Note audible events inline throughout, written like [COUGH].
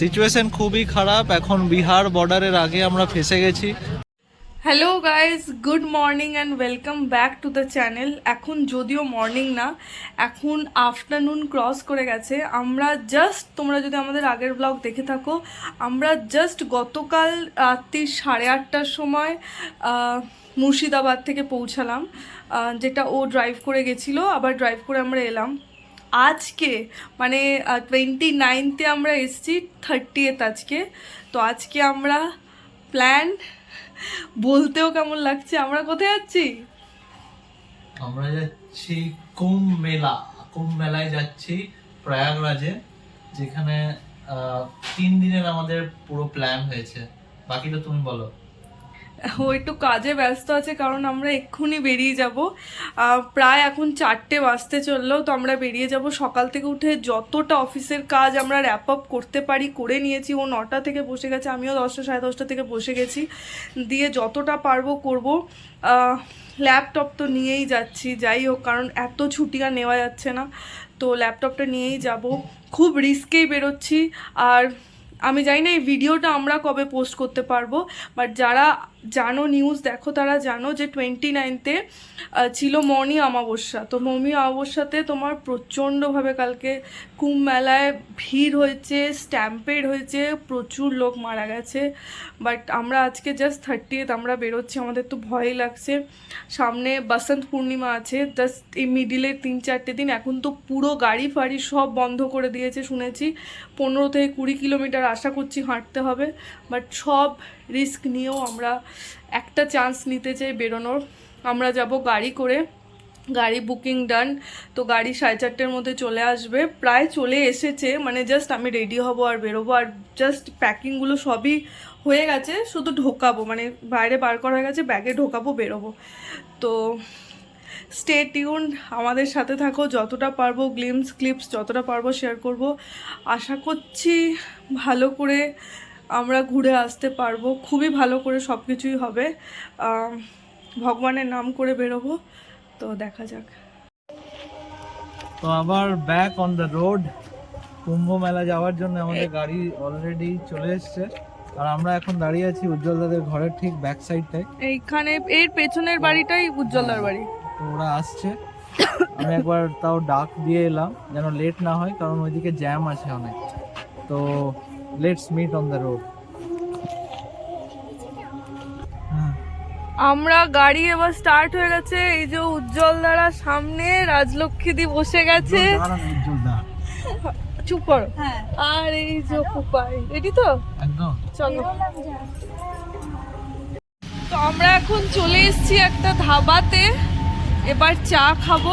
Situation খুবই খারাপ, এখন বিহার বর্ডারের আগে আমরা ফেসে গেছি। Hello guys good morning and welcome back to the channel এখন যদিও মর্নিং না, এখন আফটারনুন ক্রস করে গেছে। আমরা জাস্ট তোমরা যদি আমাদের আগের ব্লগ দেখে থাকো, আমরা জাস্ট গতকাল রাত্রি সাড়ে আটটার সময় মুর্শিদাবাদ থেকে পৌঁছালাম। যেটা ও ড্রাইভ করে গেছিল, আবার ড্রাইভ করে আমরা এলাম। আজকে মানে টোয়েন্টি নাইনতে আমরা এসেছি থার্টিয়েথ আজকে। তো আজকে আমরা প্ল্যান বলতেও কেমন লাগছে? আমরা কোথায় যাচ্ছি? আমরা যাচ্ছি কুম্ভ মেলা কুম্ভ মেলায় যাচ্ছি প্রয়াগরাজে, যেখানে তিন দিনের আমাদের পুরো প্ল্যান হয়েছে। বাকিটা তুমি বলো। ও একটু কাজে ব্যস্ত আছে, কারণ আমরা এক্ষুনি বেরিয়ে যাব। প্রায় এখন চারটে বাজতে চললেও তো আমরা বেরিয়ে যাব। সকাল থেকে উঠে যতটা অফিসের কাজ আমরা র্যাপ আপ করতে পারি, করে নিয়েছি। ও নটা থেকে বসে গেছে, আমিও দশটা, সাড়ে দশটা থেকে বসে গেছি। দিয়ে যতটা পারব করব। ল্যাপটপ তো নিয়েই যাচ্ছি, যাই হোক, কারণ এত ছুটি আর নেওয়া যাচ্ছে না। তো ল্যাপটপটা নিয়েই যাব। খুব রিস্কেই বেরোচ্ছি। আর আমি জানি না এই ভিডিওটা আমরা কবে পোস্ট করতে পারব বাট যারা জানো নিউজ দেখো তারা জানো যে টোয়েন্টি নাইনতে ছিল মৌনি অমাবস্যা। তো মৌনি অমাবস্যাতে তোমার প্রচণ্ডভাবে কালকে কুম্ভ মেলায় ভিড় হয়েছে স্ট্যাম্পেড হয়েছে, প্রচুর লোক মারা গেছে। বাট আমরা আজকে জাস্ট থার্টি থার্টিয়েথ আমরা বেরোচ্ছি, আমাদের তো ভয়ই লাগছে। সামনে বসন্ত পূর্ণিমা আছে জাস্ট এই মিডিলের তিন চারটে দিন, এখন তো পুরো গাড়ি ফাড়ি সব বন্ধ করে দিয়েছে শুনেছি। পনেরো থেকে কুড়ি কিলোমিটার আশা করছি হাঁটতে হবে বাট সব রিস্ক নিয়েও আমরা একটা চান্স নিতে চাই বেরোনোর। আমরা যাব গাড়ি করে, গাড়ি বুকিং ডান তো গাড়ি সাড়ে চারটের মধ্যে চলে আসবে। প্রায় চলে এসেছে মানে জাস্ট আমি রেডি হব আর বেরোবো, আর জাস্ট প্যাকিংগুলো সবই হয়ে গেছে, শুধু ঢোকাবো মানে বাইরে বার করা হয়ে গেছে ব্যাগে ঢোকাবো, বেরোবো। তো স্টে টিউন আমাদের সাথে থাকো, যতটা পারব গ্লিমস ক্লিপস যতটা পারব শেয়ার করব। আশা করছি ভালো করে আমরা ঘুরে আসতে পারব। খুবই ভালো করে সব কিছুই হবে ভগবানের নাম করে বেরোবো। তো দেখা যাক। তো আবার back on the road Kumbh Mela যাওয়ার জন্য আমাদের গাড়ি অলরেডি চলে এসছে। আর আমরা এখন দাঁড়িয়ে আছি উজ্জ্বল দাদের ঘরের ঠিক ব্যাক সাইডটায় এইখানে এর পেছনের বাড়িটাই উজ্জ্বলার বাড়ি। তো ওরা আসছে। আমি একবার তাও ডাক দিয়ে এলাম যেন লেট না হয় কারণ ওইদিকে জ্যাম আছে অনেক। তো let's meet on the road আমরা গাড়ি এবার স্টার্ট হয়ে গেছে। এই যে উজ্জ্বল দ্বারা সামনে রাজলক্ষ্মী দি বসে গেছে। চুপ করো। আর এই যে রেডি তো? চলো। তো আমরা এখন চলে এসেছি একটা ধাবাতে। এবার চা খাব।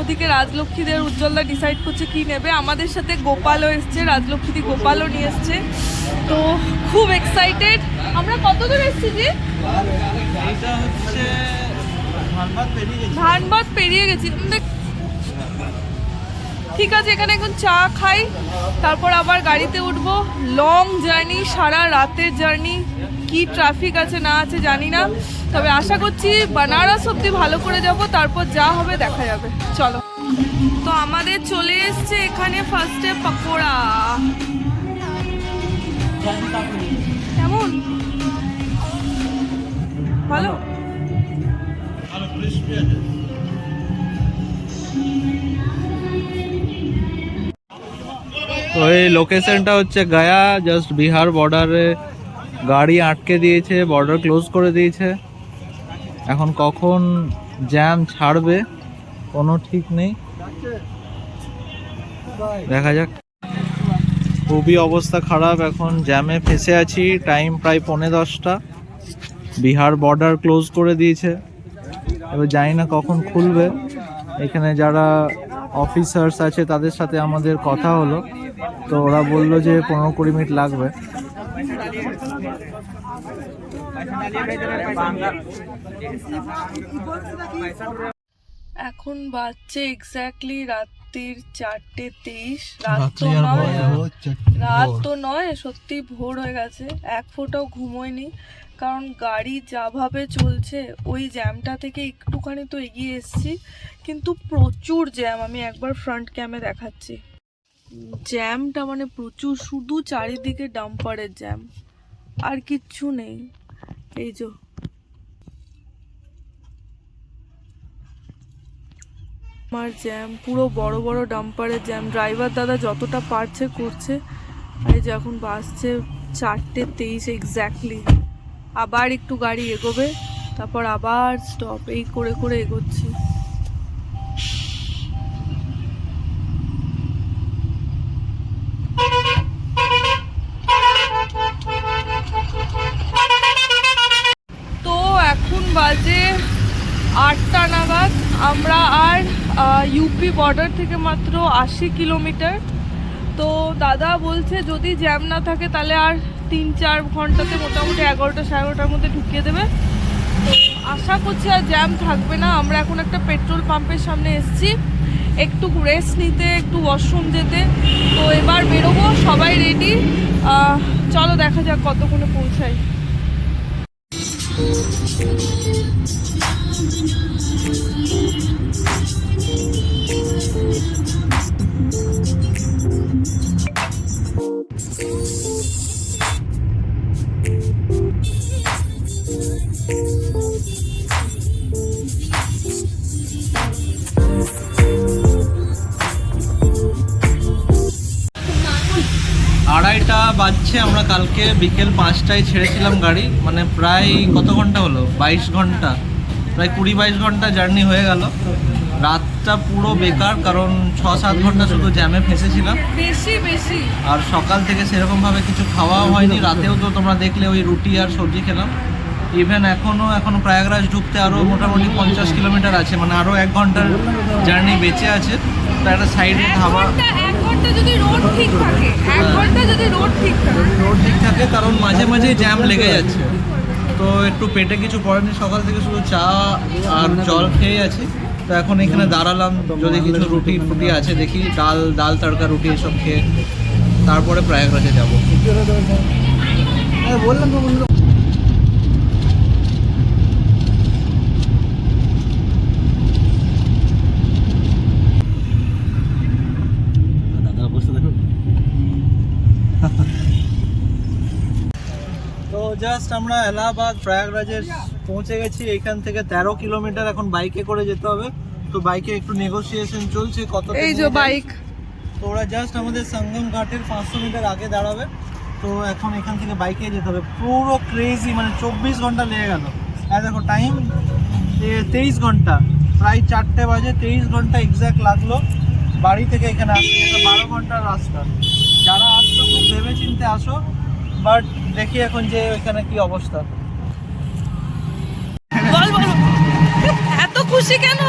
ওদিকে রাজলক্ষ্মীদের উজ্জ্বলদা ডিসাইড করছে কি নেবে। আমাদের সাথে গোপালও এসছে রাজলক্ষ্মী গোপালও নিয়ে এসছে। তো খুব এক্সাইটেড আমরা কত দূর এসেছি যে? ধানবাদ পেরিয়ে গেছি। ঠিক আছে এখানে এখন চা খাই তারপর আবার গাড়িতে উঠবো। লং জার্নি সারা রাতের জার্নি কি ট্রাফিক আছে, না আছে জানি না। তবে আশা করছি বানারস অব্দি ভালো করে যাব, তারপর যা হবে দেখা যাবে। চলো। তো আমাদের চলে এসছে এখানে ফার্স্টে পকোড়া। কেমন? ভালো? তো এই লোকেশনটা হচ্ছে গয়া জাস্ট বিহার বর্ডারে গাড়ি আটকে দিয়েছে বর্ডার ক্লোজ করে দিয়েছে। এখন কখন জ্যাম ছাড়বে, কোনো ঠিক নেই। দেখা যাক। খুবই অবস্থা খারাপ, এখন জ্যামে ফেসে আছি টাইম প্রায় পৌনে দশটা। বিহার বর্ডার ক্লোজ করে দিয়েছে। এবার জানি না কখন খুলবে। এখানে যারা অফিসার্স আছে, তাদের সাথে আমাদের কথা হলো। তো ওরা বলল যে পনেরো কুড়ি মিনিট লাগবে। এখন বাজছে এক্স্যাক্টলি রাত্রির চারটে তেইশ রাত তো নয়। রাত তো নয় সত্যি ভোর হয়ে গেছে। এক ফোঁটাও ঘুমোয়নি। কারণ গাড়ি যাভাবে চলছে ওই জ্যামটা থেকে একটুখানি তো এগিয়ে এসেছি। কিন্তু প্রচুর জ্যাম আমি একবার ফ্রন্ট ক্যামে দেখাচ্ছি। জ্যামটা মানে প্রচুর শুধু চারিদিকে ডাম্পারের জ্যাম আর কিচ্ছু নেই। এই যে। আমার জ্যাম পুরো বড় বড় ডাম্পারের জ্যাম ড্রাইভার দাদা যতটা পারছে করছে। এই যে এখন বাসছে চারটে তেইশ এক্স্যাক্টলি আবার একটু গাড়ি এগোবে, তারপর আবার স্টপ এই করে করে এগোচ্ছি তো এখন বাজে আটটা নাগাদ আমরা আর ইউপি বর্ডার থেকে মাত্র আশি কিলোমিটার। তো দাদা বলছে যদি জ্যাম না থাকে তাহলে আর তিন চার ঘন্টাতে মোটামুটি এগারোটা সাড়ে এগারোটার মধ্যে ঢুকিয়ে দেবে। তো আশা করছি আর জ্যাম থাকবে না। আমরা এখন একটা পেট্রোল পাম্পের সামনে এসেছি। একটু রেস্ট নিতে, একটু ওয়াশরুম যেতে। তো এবার বেরোবো, সবাই রেডি চলো দেখা যাক কতক্ষণে পৌঁছাই। আড়াইটা বাজছে, আমরা কালকে বিকেল পাঁচটায় ছেড়েছিলাম গাড়ি। মানে প্রায় কত ঘণ্টা হলো? বাইশ ঘণ্টা। প্রায় কুড়ি বাইশ ঘণ্টা জার্নি হয়ে গেল। রাতটা পুরো বেকার কারণ ছ সাত ঘণ্টা শুধু জ্যামে ফেসেছিলাম। বেশি বেশি। আর সকাল থেকে সেরকমভাবে কিছু খাওয়াও হয়নি রাতেও তো তোমরা দেখলে ওই রুটি আর সবজি খেলাম। ইভেন এখনও এখনও প্রয়াগরাজ ঢুকতে আরও মোটামুটি পঞ্চাশ কিলোমিটার আছে মানে আরও এক ঘণ্টার জার্নি বেঁচে আছে। তো একটা সাইডে যদি রোড ঠিক থাকে এক ঘণ্টা যদি রোড ঠিক থাকে। রোড ঠিক থাকে কারণ মাঝে মাঝে জ্যাম লেগে যাচ্ছে। তো একটু পেটে কিছু পড়েনি সকাল থেকে শুধু চা আর জল খেয়ে আছি। তো এখন এখানে দাঁড়ালাম, যদি কিছু রুটি ফুটি আছে, দেখি ডাল ডাল তড়কা, রুটি এসব খেয়ে তারপরে প্রয়াগরাজে যাব। বললাম তো বন্ধু। তো জাস্ট আমরা এলাহাবাদ, প্রয়াগরাজের পৌঁছে গেছি এখান থেকে তেরো কিলোমিটার এখন বাইকে করে যেতে হবে। তো বাইকে একটু নেগোসিয়েশন চলছে কত এই যে বাইক তো ওরা জাস্ট আমাদের সঙ্গম ঘাটের পাঁচশো মিটার আগে দাঁড়াবে। তো এখন এখান থেকে বাইকে যেতে হবে। পুরো ক্রেজি মানে চব্বিশ ঘণ্টা লেগে গেল। আর দেখো টাইম তেইশ ঘণ্টা। প্রায় চারটে বাজে তেইশ ঘণ্টা এক্স্যাক্ট লাগল। বাড়ি থেকে এখানে আসতে এটা বারো ঘণ্টার রাস্তা। যারা আসছো খুব ভেবে চিনতে আসো। বাট দেখি এখন যে এখানে কি অবস্থা। বল বল। এত খুশি কেন?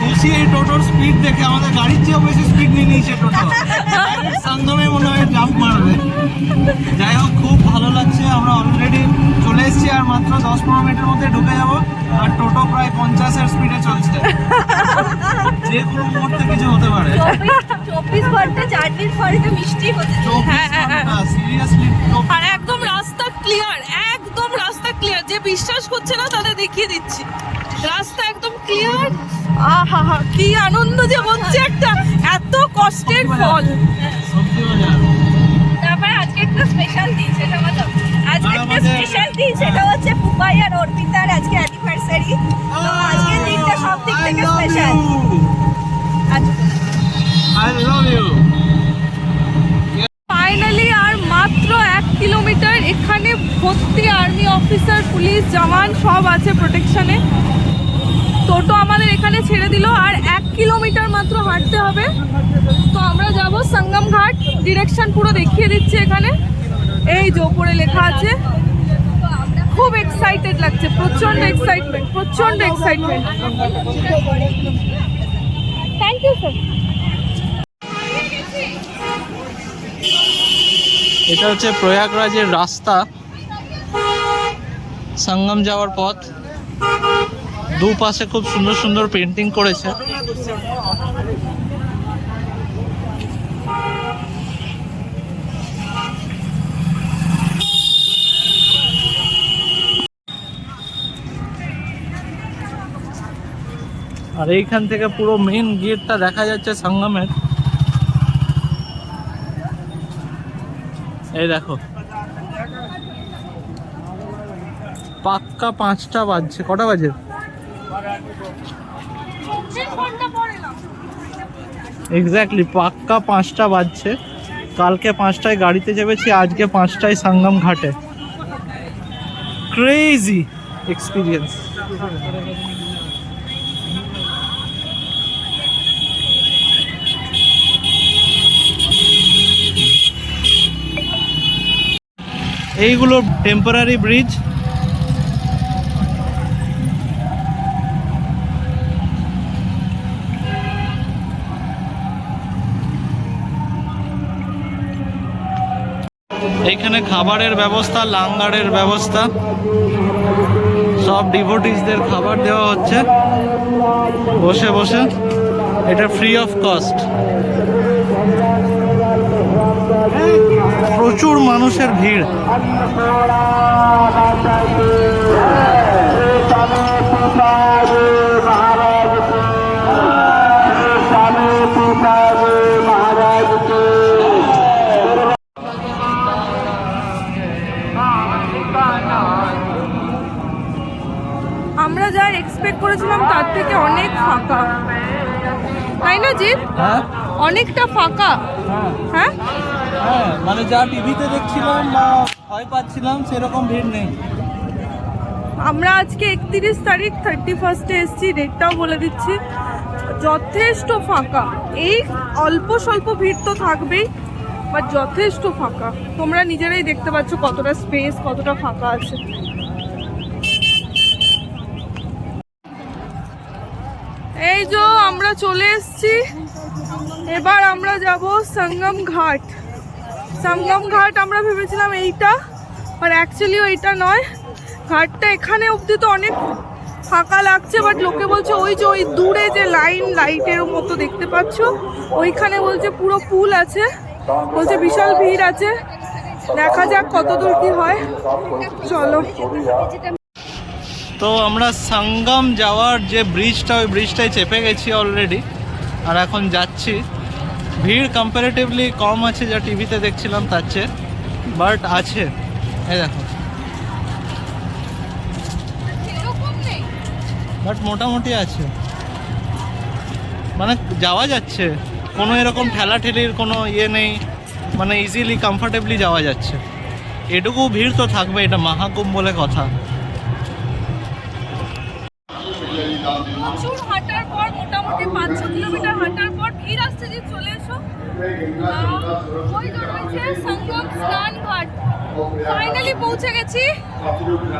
খুশি এই টোটোর স্পিড দেখে আমাদের গাড়ির চেয়েও বেশি স্পিড নিয়ে নিয়েছে টোটো। [LAUGHS] সঙ্গমে মনে হয় জাম্প মারবে। যাই হোক খুব ভালো লাগছে আমরা অলরেডি চলে এসেছি আর মাত্র দশ পনেরো মিনিটের মধ্যে ঢুকে যাব। আর টোটো প্রায় পঞ্চাশের স্পিডে চলছে। যে কোনো মুহূর্তে কিছু হতে পারে। চব্বিশ ঘণ্টা পরে তো মিষ্টি হতে হ্যাঁ, হ্যাঁ, হ্যাঁ। সিরিয়াসলি আর একদম রাস্তা ক্লিয়ার একদম রাস্তা ক্লিয়ার যে বিশ্বাস করছে না তাদের দেখিয়ে দিচ্ছি। রাস্তা একদম ক্লিয়ার আহা হা কি আনন্দ যে হচ্ছে একটা এত কষ্টের ফল। তারপরে আজকে একটা স্পেশাল দিন সেটা আজকে একটা স্পেশাল দিন সেটা হচ্ছে পুপাই আর অর্পিতার আজকে অ্যানিভার্সারি তো আজকে দিনটা সব দিক থেকে special I love you finally আর মাত্র এক কিলোমিটার। এখানে ভর্তি আর্মি অফিসার, পুলিশ, জওয়ান সব আছে প্রোটেকশনে টোটো আমাদের এখানে ছেড়ে দিল আর এক কিলোমিটার মাত্র হাঁটতে হবে। তো আমরা যাব সঙ্গম ঘাট। ডিরেকশন পুরো দেখিয়ে দিচ্ছে এখানে। এই যে ওপরে লেখা আছে। খুব এক্সাইটেড লাগছে প্রচণ্ড এক্সাইটমেন্ট প্রচণ্ড এক্সাইটমেন্ট থ্যাংক ইউ স্যার এটা হচ্ছে প্রয়াগরাজের রাস্তা। সঙ্গম যাওয়ার পথ। দুপাশে খুব সুন্দর সুন্দর পেন্টিং করেছে। আর এইখান থেকে পুরো মেন গেটটা দেখা যাচ্ছে সঙ্গমের। এই দেখো। পাক্কা পাঁচটা বাজছে। কটা বাজে? এক্স্যাক্টলি পাক্কা পাঁচটা বাজছে। কালকে পাঁচটায় গাড়িতে চেপেছি, আজকে পাঁচটায় সাঙ্গম ঘাটে। ক্রেজি এক্সপিরিয়েন্স এইগুলো টেম্পোরারি ব্রিজ এখানে খাবারের ব্যবস্থা, লাঙ্গারের ব্যবস্থা। সব ডিভোটিসদের খাবার দেওয়া হচ্ছে। বসে বসে। এটা ফ্রি অফ কস্ট প্রচুর মানুষের ভিড়। আমরা যা এক্সপেক্ট করেছিলাম তার থেকে অনেক ফাঁকা। তাই না জিৎ? হ্যাঁ। অনেকটা ফাঁকা। হ্যাঁ? হ্যাঁ মানে যা টিভিতে দেখছিলাম বা ভয় পাচ্ছিলাম, সেরকম ভিড় নেই। আমরা আজকে একত্রিশ তারিখ থার্টি ফার্স্টে এসেছি ডেটটাও বলে দিচ্ছি। যথেষ্ট ফাঁকা। এই অল্প স্বল্প ভিড় তো থাকবেই বাট যথেষ্ট ফাঁকা। তোমরা নিজেরাই দেখতে পাচ্ছ কতটা স্পেস কতটা ফাঁকা আছে। এই যে আমরা চলে এসেছি। এবার আমরা যাব সঙ্গম ঘাট। সঙ্গম ঘাট, আমরা ভেবেছিলাম এইটা আর অ্যাকচুয়ালি এইটা নয়। ঘাটটা এখানে অবধি তো অনেক ফাঁকা লাগছে বাট লোকে বলছে ওই যে ওই দূরে যে লাইন লাইটের মতো দেখতে পাচ্ছ, ওইখানে বলছে পুরো পুল আছে, বলছে বিশাল ভিড় আছে। দেখা যাক কত দূর কি হয়। চলো। তো আমরা সঙ্গম যাওয়ার যে ব্রিজটা ওই ব্রিজটায় চেপে গেছি অলরেডি আর এখন যাচ্ছি। ভিড় কম্পারেটিভলি কম আছে যা টিভিতে দেখছিলাম, তার চেয়ে। বাট আছে। এই দেখো। বাট মোটামুটি আছে। মানে যাওয়া যাচ্ছে। কোনো এরকম ঠেলাঠেলির কোনো ইয়ে নেই। মানে ইজিলি কমফর্টেবলি যাওয়া যাচ্ছে। এটুকু ভিড় তো থাকবে, এটা মহাকুম্ভ বলে কথা। প্রচুর হাঁটার পর, মোটামুটি পাঁচ ছ কিলোমিটার হাঁটার পর ভিড় আসছে যে চলে ওই তো রয়েছে সঙ্গম স্নান ঘাট ফাইনালি পৌঁছে গেছি।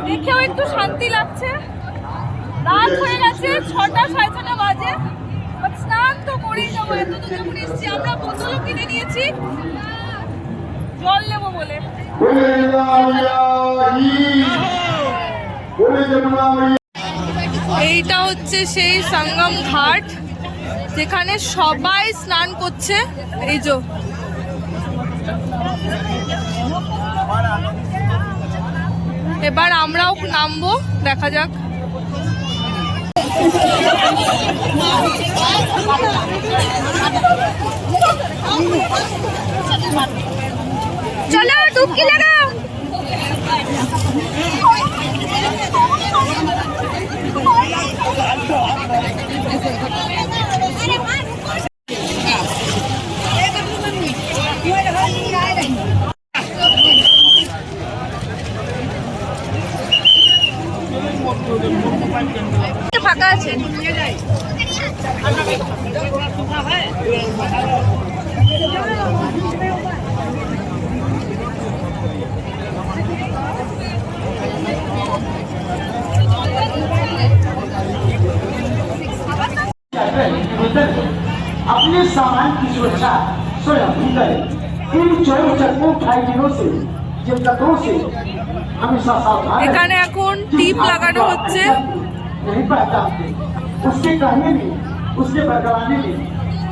দেখেও একটু শান্তি লাগছে। রাত হয়ে গেছে ছটা সাড়ে ছটা বাজে। স্নান তো করেই যাব এত দূর যখন এসছি আমরা বোতলও কিনে নিয়েছি। জল নেব বলে। এইটা হচ্ছে সেই সঙ্গম ঘাট। যেখানে সবাই স্নান করছে এই যে। এবার আমরাও নামবো দেখা যাক। চলো ডুবকি লাগাও। अपने सामान की सुरक्षा स्वयं ही करें इन चोर चक्कों खाई दिनों से जब तत्वों से हमेशा सावधान रहें। এখানে এখন টিপ লাগানো হচ্ছে नहीं पाता उसके कहने में उसके बरकराने में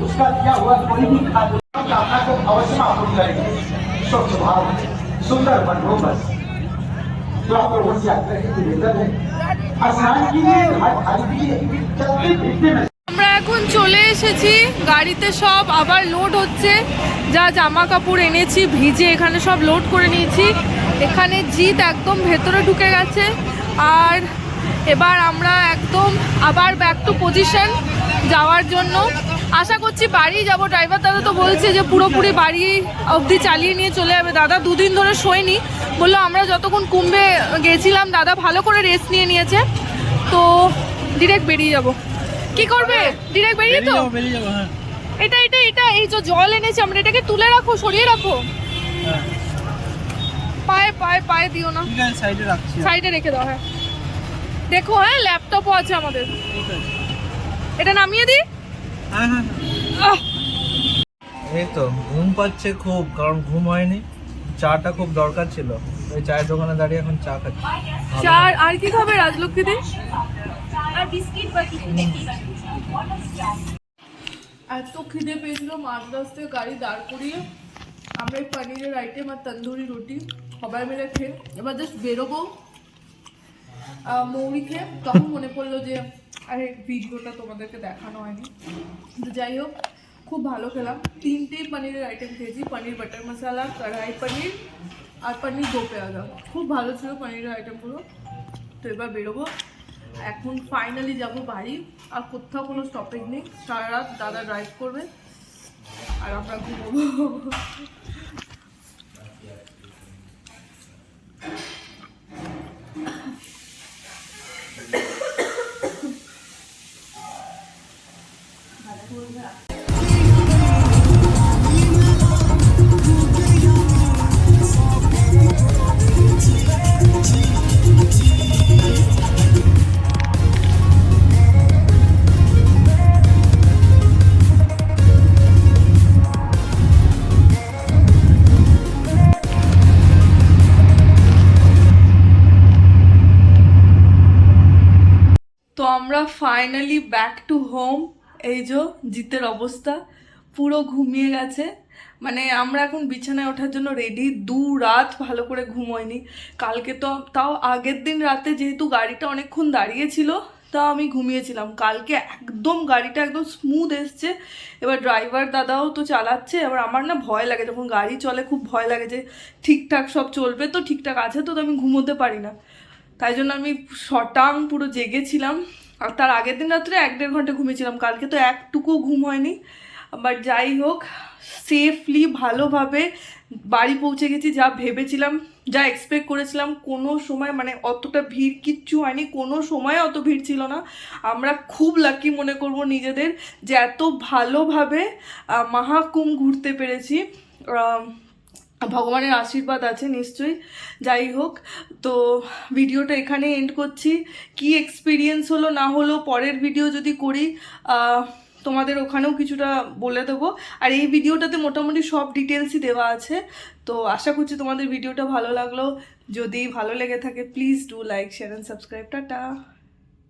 उसका दिया हुआ कोई भी खाद्य कामना को अवश्य आपूर्ति करेंगे स्वच्छ भाव सुंदर बंदोबस्त तो आप लोगों से आग्रह की निवेदन है स्नान के लिए घाट खाली के लिए चलते फिरते में আমরা এখন চলে এসেছি। গাড়িতে সব আবার লোড হচ্ছে। যা জামা কাপড় এনেছি, ভিজে এখানে সব লোড করে নিয়েছি। এখানে জিত একদম ভেতরে ঢুকে গেছে। আর এবার আমরা একদম আবার ব্যাক টু পজিশন যাওয়ার জন্য। আশা করছি বাড়ি যাব। ড্রাইভার দাদা তো বলছে যে পুরোপুরি বাড়ি অবধি চালিয়ে নিয়ে চলে যাবে। দাদা দুদিন ধরে শোয়নি। বলল আমরা যতক্ষণ কুম্ভে গেছিলাম, দাদা ভালো করে রেস্ট নিয়ে নিয়েছে। তো ডিরেক্ট বেরিয়ে যাব। কি করবে? ডিরেক্ট বেরিয়ে তো? হ্যাঁ। এটা এটা এটা এই যে জল এনেছি আমরা এটাকে তুলে রাখো সরিয়ে রাখো হ্যাঁ। পায়ে পায়ে পায়ে দিও না। সাইডে রাখছি। সাইডে রেখে দাও হ্যাঁ। দেখো হ্যাঁ ল্যাপটপও আছে আমাদের। এটা নামিয়ে দিই? হ্যাঁ হ্যাঁ এই তো ঘুম পাচ্ছে খুব কারণ ঘুম হয়নি। চাটা খুব দরকার ছিল। ওই চায়ের দোকানে দাঁড়িয়ে এখন চা খাচ্ছি। চা আর কি খাবে রাজলক্ষ্মী দি বিস্কিট বা কিছু এত খিদে পেয়েছিল মাঝ রাস্তায় গাড়ি দাঁড় করিয়ে। আমরা এই পনিরের আইটেম আর তন্দুরি রুটি। সবাই মিলে খেয়ে, এবার জাস্ট বেরোবো। মৌরি খেয়ে। তখন মনে পড়ল যে, আরে, ভিডিওটা তোমাদেরকে দেখানো হয়নি। তো যাই হোক, খুব ভালো খেলাম। তিনটেই পনিরের আইটেম খেয়েছি। পনির বাটার মশলা কড়াই পনির আর পনির দো পেঁয়াজা খুব ভালো ছিল পনিরের আইটেমগুলো তো এবার বেরোবো। এখন ফাইনালি যাব বাড়ি, আর কোথাও কোনো স্টপেজ নেই। সারা রাত দাদা ড্রাইভ করবে, আর আমরা ঘুমোবো। ফাইনালি ব্যাক টু হোম এই যে জিতের অবস্থা, পুরো ঘুমিয়ে গেছে। মানে আমরা এখন বিছানায় ওঠার জন্য রেডি দু রাত ভালো করে ঘুমোয়নি। কালকে তো তাও আগের দিন রাতে যেহেতু গাড়িটা অনেকক্ষণ দাঁড়িয়েছিল তাও আমি ঘুমিয়েছিলাম। কালকে একদম গাড়িটা একদম স্মুথ এসছে। এবার ড্রাইভার দাদাও তো চালাচ্ছে, এবার আমার না ভয় লাগে, যখন গাড়ি চলে খুব ভয় লাগে যে ঠিকঠাক সব চলবে তো, ঠিকঠাক আছে তো তো আমি ঘুমোতে পারি না। তাই জন্য আমি শটাং পুরো জেগেছিলাম। আর তার আগের দিন রাত্রে এক দেড় ঘণ্টা ঘুমিয়েছিলাম। কালকে তো একটুকু ঘুম হয়নি। বাট যাই হোক সেফলি ভালোভাবে বাড়ি পৌঁছে গেছি যা ভেবেছিলাম যা এক্সপেক্ট করেছিলাম কোনো সময় মানে অতটা ভিড় কিচ্ছু হয়নি কোনো সময় অত ভিড় ছিল না। আমরা খুব লাকি মনে করব নিজেদের যে এত ভালোভাবে আহ, মহাকুম্ভ ঘুরতে পেরেছি। ভগবানের আশীর্বাদ আছে নিশ্চয়ই। যাই হোক, তো ভিডিওটা এখানে এন্ড করছি। কি এক্সপিরিয়েন্স হলো না হলো পরের ভিডিও যদি করি তোমাদের ওখানেও কিছুটা বলে দেবো। আর এই ভিডিওটাতে মোটামুটি সব ডিটেলসই দেওয়া আছে। তো আশা করছি তোমাদের ভিডিওটা ভালো লাগল। যদি ভালো লেগে থাকে please do like share and subscribe tata.